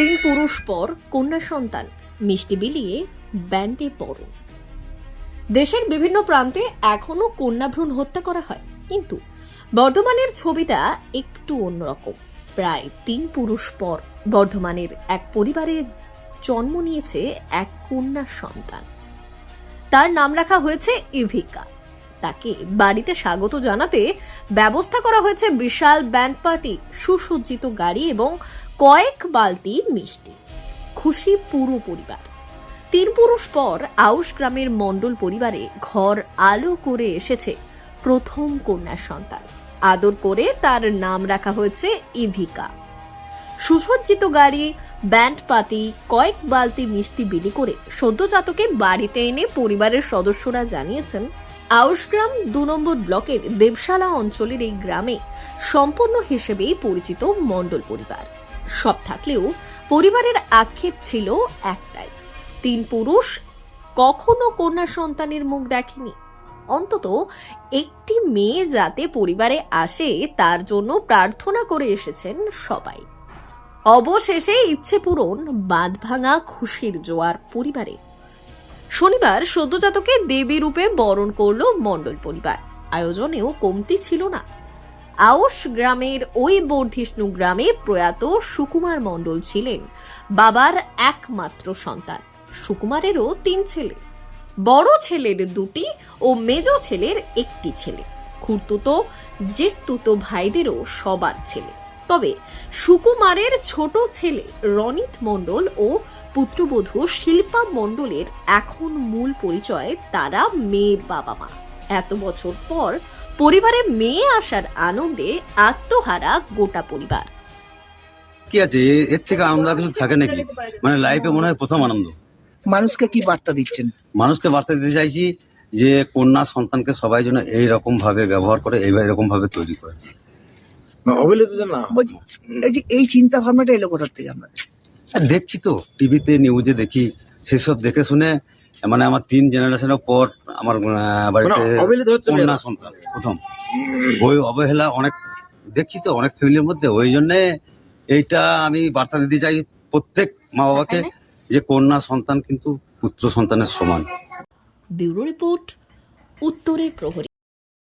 তিন পুরুষ পর কন্যা সন্তান, মিষ্টি বিলিয়ে ব্যান্ডে পড়ো। দেশের বিভিন্ন প্রান্তে এখনও কন্যাভ্রূণ হত্যা করা হয়, কিন্তু বর্ধমানের ছবিটা একটু অন্যরকম। প্রায় তিন পুরুষ পর বর্ধমানের এক পরিবারে জন্ম নিয়েছে এক কন্যা সন্তান। তার নাম রাখা হয়েছে ইভিকা। তাকে বাড়িতে স্বাগত জানাতে ব্যবস্থা করা হয়েছে বিশাল ব্যান্ড পার্টি, সুসজ্জিত গাড়ি এবং কয়েক বালতি মিষ্টি। খুশি পুরো পরিবার। তিন পুরুষ পর আউশ গ্রামের মণ্ডল পরিবারে ঘর আলো করে এসেছে প্রথম কন্যা সন্তান। আদর করে তার নাম রাখা হয়েছে ইভিকা। সুসজ্জিত গাড়ি, ব্যান্ড পার্টি, কয়েক বালতি মিষ্টি বিলি করে সদ্যজাতকে বাড়িতে এনে পরিবারের সদস্যরা জানিয়েছেন আউশগ্রাম দু নম্বর ব্লকের দেবশালা অঞ্চলের এই গ্রামে সম্পন্ন হিসেবেই পরিচিত মণ্ডল পরিবার। সব থাকলেও পরিবারের আক্ষেপ ছিল একটাই। তিন পুরুষ কখনো কন্যা সন্তানের মুখ দেখেনি। অন্তত একটি মেয়ে যাতে পরিবারে আসে, তার জন্য প্রার্থনা করে এসেছেন সবাই। অবশেষে ইচ্ছে পূরণ বাঁধ ভাঙা খুশির জোয়ার পরিবারে শনিবার সদ্যজাতকে দেবী রূপে বরণ করল মণ্ডল পরিবার। আয়োজনেও কমতি ছিল না। আউশ গ্রামের ওই বর্ধিষ্ণু গ্রামে প্রয়াত সুকুমার মণ্ডল ছিলেন বাবার একমাত্র সন্তান। সুকুমারেরও তিন ছেলে। বড় ছেলের দুটি ও মেজ ছেলের একটি ছেলে। খুড়তুতো, জেঠতুতো ভাইদেরও সবার ছেলে। তবে সুকুমারের ছোট ছেলে রনিত মণ্ডল ও পুত্রবধূ শিল্পা মণ্ডলের এখন মূল পরিচয় তারা মেয়ের বাবা মা। এত বছর পর পরিবারে মেয়ে আসার আনন্দে আত্মহারা গোটা পরিবার। কি আছে? এর থেকে আনন্দ আর কিছু থাকে নাকি? মানে লাইফে মনে হয় প্রথম আনন্দ। মানুষকে কি বার্তা দিচ্ছেন? মানুষকে বার্তা দিতে চাইছি যে কন্যা সন্তানকে সবাই যেন এই রকম ভাবে ব্যবহার করে এইভাবে এরকম ভাবে তৈরি করে। অবহেলিত না বলছি এই যে এই চিন্তা ভাবনাটা এলো কোথার থেকে আপনাদের? দেখছি তো টিভিতে নিউজে দেখি সেসব দেখে শুনে মানে আমার তিন জেনারেশনের পর আমার মানে বাড়িতে কন্যা সন্তান প্রথম। ওই অবহেলা অনেক দেখছি তো অনেক ফ্যামিলির মধ্যে। ওই জন্যে এইটা আমি বার্তা দিতে চাই প্রত্যেক মা বাবাকে যে কন্যা সন্তান কিন্তু পুত্র সন্তানের সমান। ব্যুরো রিপোর্ট উত্তরের প্রহরী।